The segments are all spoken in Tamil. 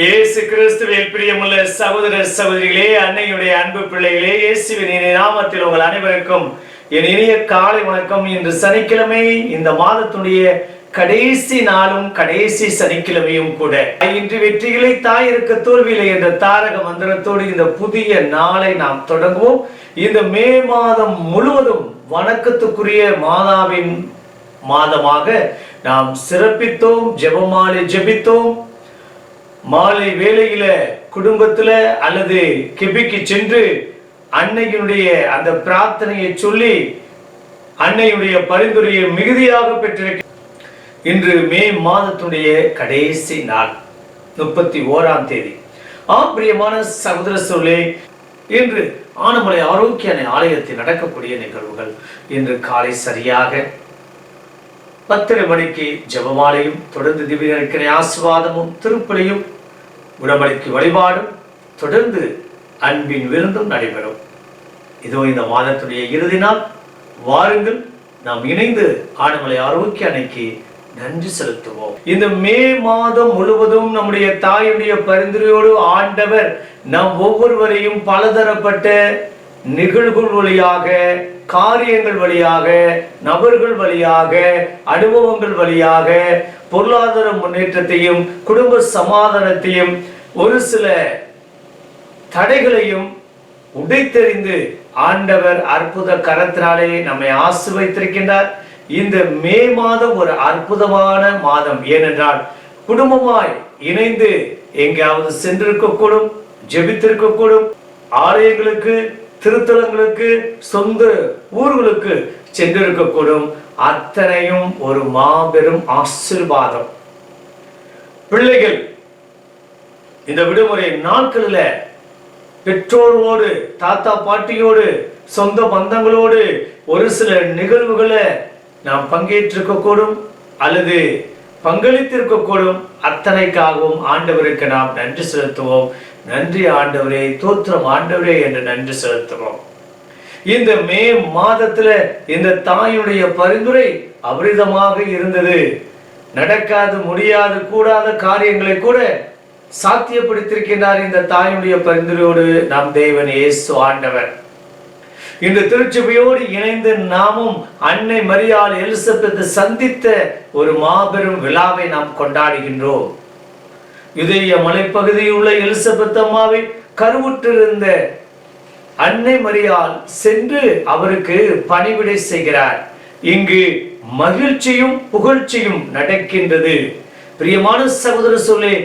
இயேசு கிறிஸ்துவில் பிரியமுள்ள சகோதர சகோதரிகளே அன்னையுடைய அன்பு பிள்ளைகளே இயேசுவின் நாமத்தில் உங்கள் அனைவருக்கும் என் இனிய காலை வணக்கம். இன்று சனிக்கிழமை இந்த மாதத்துடைய கடைசி நாளும் கடைசி சனிக்கிழமையும் கூட. இன்று வெற்றிகளை தாயிருக்க தோல்வியில்லை என்ற தாரக மந்திரத்தோடு இந்த புதிய நாளை நாம் தொடங்குவோம். இந்த மே மாதம் முழுவதும் வணக்கத்துக்குரிய மாதாவின் மாதமாக நாம் சிறப்பித்தோம் ஜெபமாலை ஜெபித்தோம். மாலை வேலையில குடும்பத்துல அல்லது கெபிக்கு சென்று அன்னையினுடைய அந்த பிரார்த்தனையை சொல்லி அன்னையுடைய பரிந்துரையை மிகுதியாக பெற்றிருக்க இன்று மே மாதத்துடைய கடைசி நாள் முப்பத்தி ஓராம் தேதி. ஆப்பிரியமான சகோதர சொல்லே இன்று ஆனமலை ஆரோக்கிய ஆலயத்தில் நடக்கக்கூடிய நிகழ்வுகள் இன்று காலை சரியாக பத்தரை மணிக்கு ஜபமாலையும் தொடர்ந்து திவ்ய ஆசிர்வாதமும் திருப்பலியும் உடம்படிக்கு வழிபாடும் தொடர்ந்து அன்பின் விருந்தும் நடைபெறும். இதோ இந்த மாதத்துடைய இறுதி நாள். வாருங்கள் நாம் இணைந்து ஆனமலை ஆரோக்கிய அன்னைக்கு நன்றி செலுத்துவோம். இந்த மே மாதம் முழுவதும் நம்முடைய தாயுடைய பரிந்துரையோடு ஆண்டவர் நம் ஒவ்வொருவரையும் பலதரப்பட்ட நிகழ்வுகள் வழியாக காரியங்கள் வழியாக நபர்கள் வழியாக அனுபவங்கள் வழியாக பொருளாதார முன்னேற்றத்தையும் குடும்ப சமாதானத்தையும் ஒரு சில தடைகளையும் உடைத்தெறிந்து ஆண்டவர் அற்புத கரத்தினாலே நம்மை ஆசிர்வதித்திருக்கின்றார் இந்த மே மாதம் ஒரு அற்புதமான மாதம். ஏனென்றால் குடும்பமாய் இணைந்து எங்கேயாவது சென்றிருக்கக்கூடும் ஜெபித்திருக்கக்கூடும் ஆலயங்களுக்கு திருத்தலங்களுக்கு சொந்த ஊர்களுக்கு சென்றிருக்கக்கூடும். அத்தனையும் ஒரு மாபெரும் ஆசிர்வாதம். பிள்ளைகள் இந்த விடுமுறை நாட்களில் பெற்றோரோடு தாத்தா பாட்டியோடு சொந்த பந்தங்களோடு ஒரு சில நிகழ்வுகளை நாம் பங்கேற்றிருக்கக்கூடும் அல்லது பங்களித்திருக்கக்கூடும். அத்தனைக்காகவும் ஆண்டவருக்கு நாம் நன்றி செலுத்துவோம். நன்றி ஆண்டவரே தோத்திரம் ஆண்டவரே என்று நன்றி செலுத்துவோம் இந்த மே மாதத்துல இந்த தாயுடைய பரிந்துரை அபரிதமாக இருந்தது. நடக்காது முடியாது கூடாத காரியங்களை கூட சாத்தியப்படுத்தியிருக்கின்றார் இந்த தாயுடைய பரிந்துரையோடு நம் தேவன் இயேசு ஆண்டவர். இந்த திருச்சபையோடு இணைந்து நாமும் அன்னை மரியாள் எலிசபெத்தை சந்தித்த ஒரு மாபெரும் விழாவை நாம் கொண்டாடுகின்றோம். யுதய மலைப்பகுதியில் உள்ள எலிசபெத் அம்மாவை கருவுற்றிருந்த அன்னை மரியால் சென்று அவருக்கு பணிவிடை செய்கிறார். இங்கு மகிழ்ச்சியும் புகழ்ச்சியும் நடக்கின்றது. பிரியமான சகோதர சொல்லி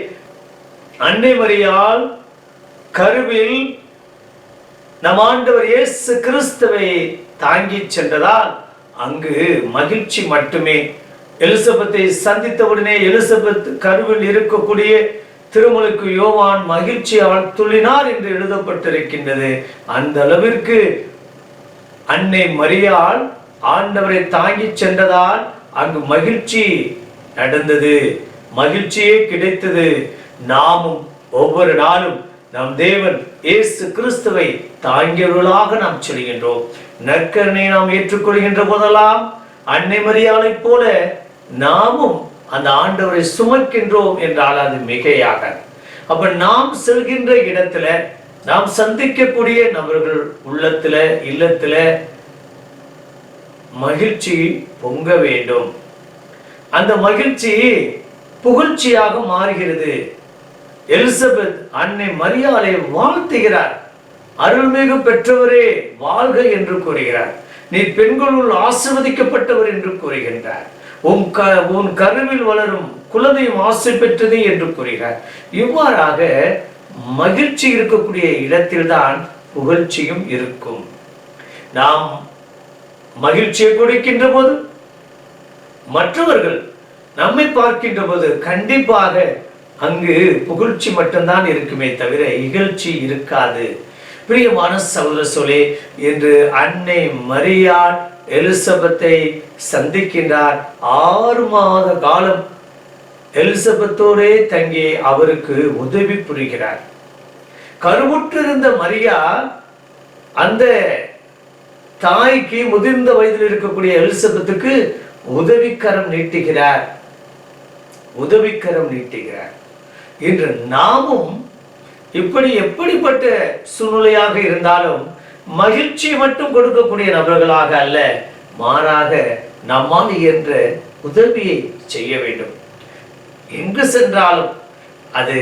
அன்னை மரியால் கருவில் நம் ஆண்டவர் இயேசு கிறிஸ்துவை தாங்கி சென்றதால் அங்கு மகிழ்ச்சி மட்டுமே எலிசபெத்தை சந்தித்தவுடனே எலிசபெத் கருவில் இருக்கக்கூடிய திருமலுக்கு யோவான் மகிழ்ச்சி அவன் துளினார் என்று எழுதப்பட்டிருக்கின்றது. அந்த அளவிற்கு அன்னை மரியாள் ஆண்டவரை தாங்கி சென்றதால் அங்கு மகிழ்ச்சி நடந்தது. மகிழ்ச்சியே கிடைத்தது. நாமும் ஒவ்வொரு நாளும் நம் தேவன் இயேசு கிறிஸ்துவை தாங்கியவர்களாக நாம் சொல்கின்றோம். நற்கரனை நாம் ஏற்றுக்கொள்கின்ற போதெல்லாம் அன்னை மரியாளைப் போல நாமும் அந்த ஆண்டவரை சுமக்கின்றோம் என்றால் அது மிகையாக. அப்ப நாம் செல்கின்ற இடத்துல நாம் சந்திக்கக்கூடிய நபர்கள் உள்ளத்துல இல்லத்துல மகிழ்ச்சி பொங்க வேண்டும். அந்த மகிழ்ச்சி புகழ்ச்சியாக மாறுகிறது. எலிசபெத் அன்னை மரியாதை வாழ்த்துகிறார். அருள்மிகு பெற்றவரே வாழ்க என்று கூறுகிறார். நீ பெண்களுள் ஆசிர்வதிக்கப்பட்டவர் என்று கூறுகின்றார். உன் க உன் கருவில் வளரும் குலதெய்வம் ஆசை பெற்றது என்று கூறுகிறார். இவ்வாறாக மகிழ்ச்சி இருக்கக்கூடிய இடத்தில்தான் புகழ்ச்சியும் இருக்கும். நாம் மகிழ்ச்சியை கொடுக்கின்ற போது மற்றவர்கள் நம்மை பார்க்கின்ற போது கண்டிப்பாக அங்கு புகழ்ச்சி மட்டும்தான் இருக்குமே தவிர இகழ்ச்சி இருக்காது. பிரியமான சகோதர சொல்லே என்று அன்னை மரியாள் எலிசபெத்தை சந்திக்கின்றார். ஆறு மாத காலம் எலிசபெத்தோடே தங்கி அவருக்கு உதவி புரிகிறார். கருவுற்றிருந்த மரியா அந்த தாய்க்கு முதிர்ந்த வயதில் இருக்கக்கூடிய எலிசபெத்துக்கு உதவிக்கரம் நீட்டுகிறார். உதவிக்கரம் நீட்டுகிறார். இன்று நாமும் இப்படி எப்படிப்பட்ட சூழ்நிலையாக இருந்தாலும் மகிழ்ச்சி மட்டும் கொடுக்கக்கூடிய நபர்களாக அல்ல மாறாக நம்மால் என்ற உதவியை செய்ய வேண்டும். எங்கு சென்றாலும் அது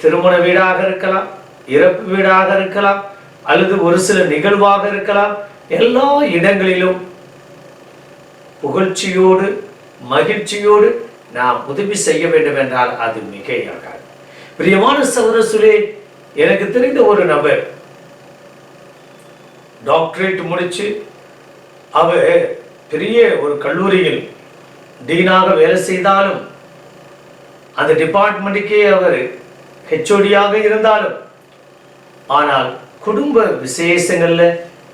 திருமண வீடாக இருக்கலாம் இறப்பு வீடாக இருக்கலாம் அல்லது ஒரு சில நிகழ்வாக இருக்கலாம். எல்லா இடங்களிலும் புகழ்ச்சியோடு மகிழ்ச்சியோடு நாம் உதவி செய்ய வேண்டும் என்றால் அது மிகையாகாது. பிரியமான சகோதர எனக்கு தெரிந்த ஒரு நபர் டாக்டரேட் முடிச்சு அவர் பெரிய ஒரு கல்லூரியில் டீனாக வேலை செய்தாலும் அந்த டிபார்ட்மெண்ட்டுக்கே அவர் ஹெச்ஓடியாக இருந்தாலும் ஆனால் குடும்ப விசேஷங்கள்ல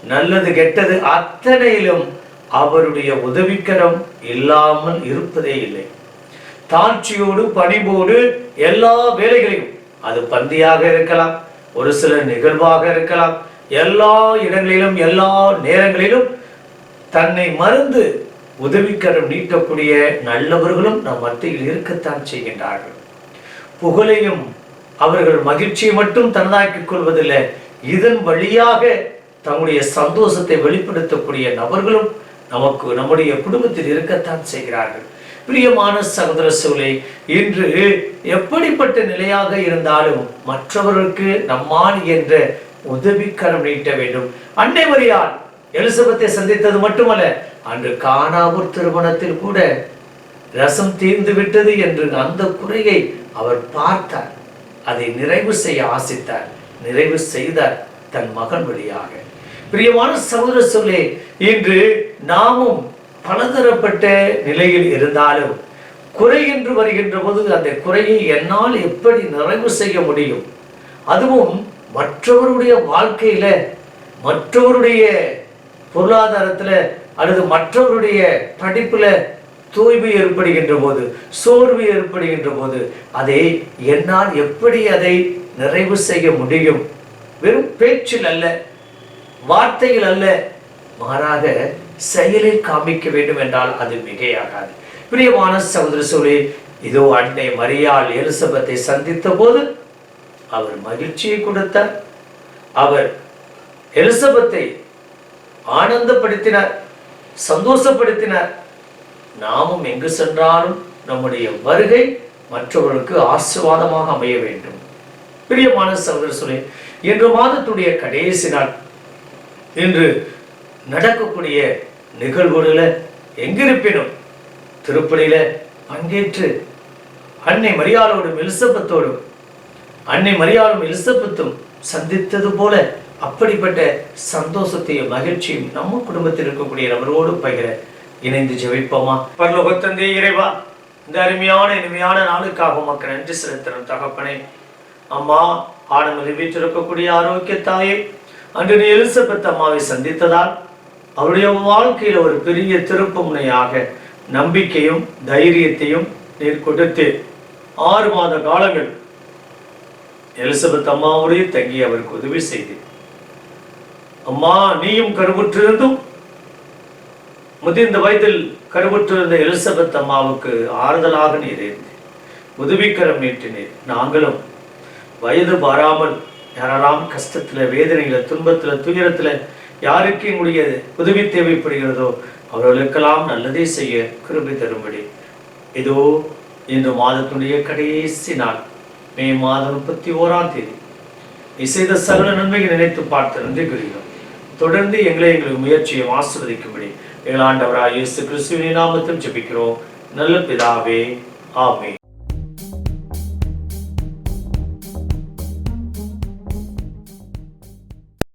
நல்லது கெட்டது அத்தனையிலும் அவருடைய உதவிக்கரம் இல்லாமல் இருப்பதே இல்லை. தாழ்ச்சியோடு பணிவோடு எல்லா வேலைகளையும் அது பந்தியாக இருக்கலாம் ஒரு சில நிகழ்வாக இருக்கலாம் எல்லா இடங்களிலும் எல்லா நேரங்களிலும் தன்னை மறந்து உதவிக்கரம் நீட்டக்கூடிய நல்லவர்களும் நம் மத்தியில் இருக்கத்தான் செய்கின்றார்கள். புகழையும் அவர்கள் மகிழ்ச்சியை மட்டும் தனதாக்கிக் கொள்வதில்லை இதன் வழியாக தங்களுடைய சந்தோஷத்தை வெளிப்படுத்தக்கூடிய நபர்களும் நமக்கு நம்முடைய குடும்பத்தில் இருக்கத்தான் செய்கிறார்கள். பிரியமான சகோதர சூழலை இன்று எப்படிப்பட்ட நிலையாக இருந்தாலும் மற்றவர்களுக்கு நம்மான் என்ற உதவிக்கரம் நீட்ட வேண்டும். அன்னை மரியாள் எலிசபத்தை சந்தித்தது மட்டுமல்ல அன்று காணாவூர் திருமணத்தில் கூட ரசம் தீர்ந்து விட்டது என்று அந்த குறையை அவர் பார்த்தார். அதை நிறைவு செய்ய ஆசித்தார். நிறைவு செய்தார் தன் மகன் வழியாக. பிரியமான சகோதர சொல்லே இன்று நாமும் பலதரப்பட்ட நிலையில் இருந்தாலும் குறை என்று வருகின்ற போது அந்த குறையை என்னால் எப்படி நிறைவு செய்ய முடியும்? அதுவும் மற்றவருடைய வாழ்க்கையில மற்றவருடைய பொருளாதாரத்துல அல்லது மற்றவருடைய படிப்புல தூய்மை ஏற்படுகின்ற போது சோர்வு ஏற்படுகின்ற போது அதை என்னால் எப்படி அதை நிறைவு செய்ய முடியும்? வெறும் பேச்சில் அல்ல வார்த்தையில் அல்ல மாறாக செயலில் காமிக்க வேண்டும் என்றால் அது மிகையாகாது. பிரியமான சகோதர சோழே இதோ அன்னை மரியாள் எலிசபத்தை சந்தித்த போது அவர் மகிழ்ச்சியை கொடுத்தார். அவர் எலிசபத்தை ஆனந்தப்படுத்தினார் சந்தோஷப்படுத்தினார். நாமும் எங்கு சென்றாலும் நம்முடைய வருகை மற்றவர்களுக்கு ஆசீர்வாதமாக அமைய வேண்டும். பிரியமான சகோதர சொல்லி இன்று மாதத்துடைய கடைசி நாள். இன்று நடக்கக்கூடிய நிகழ்வுகளில் எங்கிருப்பினும் திருப்பலியில பங்கேற்று அன்னை மரியாளோடும் எலிசபத்தோடும் அன்னை மரியாளும் எலிசபெத்தும் சந்தித்தது போல அப்படிப்பட்ட சந்தோஷத்தையும் மகிழ்ச்சியும் நம்ம குடும்பத்தில் இருக்கக்கூடிய நபரோடு பகிர இணைந்து ஜெபிப்போமா? பரலோகத்தந்தை இறைவா இந்த அருமையான இனிமையான நாளுக்காக மக்கள் நன்றி செலுத்தின தகப்பனே. அம்மா ஆடமில் வீற்றிருக்கக்கூடிய ஆரோக்கிய தாயே அன்று நீ எலிசபெத் அம்மாவை சந்தித்ததால் அவருடைய வாழ்க்கையில் ஒரு பெரிய திருப்பு முனையாக நம்பிக்கையும் தைரியத்தையும் நீர் கொடுத்து ஆறு மாத காலங்கள் எலிசபெத் அம்மாவோடே தங்கி அவருக்கு உதவி செய்தேன். அம்மா நீயும் கருவுற்றிருந்தும் முதிர்ந்த வயதில் கருவுற்றிருந்த எலிசபெத் அம்மாவுக்கு ஆறுதலாக நீர் உதவிக்கரம் நீட்டினீர் நாங்களும் வயது பாராமல் யாரெல்லாம் கஷ்டத்துல வேதனையில துன்பத்துல துயரத்துல யாருக்கு எங்களுடைய உதவி தேவைப்படுகிறதோ அவர்களுக்கெல்லாம் நல்லதே செய்ய கிருபி தரும்படி. இதோ இந்த மாதத்துடைய கடைசி நாள். மே மாதம் முப்பத்தி ஓராம் தேதி. இசைத சகல நன்மைகள் நினைத்து பார்த்து நன்றி கூறுகிறோம். தொடர்ந்து எங்களை எங்களுக்கு முயற்சியை ஆசிர்வதிக்கும்படி எங்கள் இயேசு கிறிஸ்துவின் நாமத்தில் ஜெபிக்கிறோம். நல்ல பிதாவே ஆமே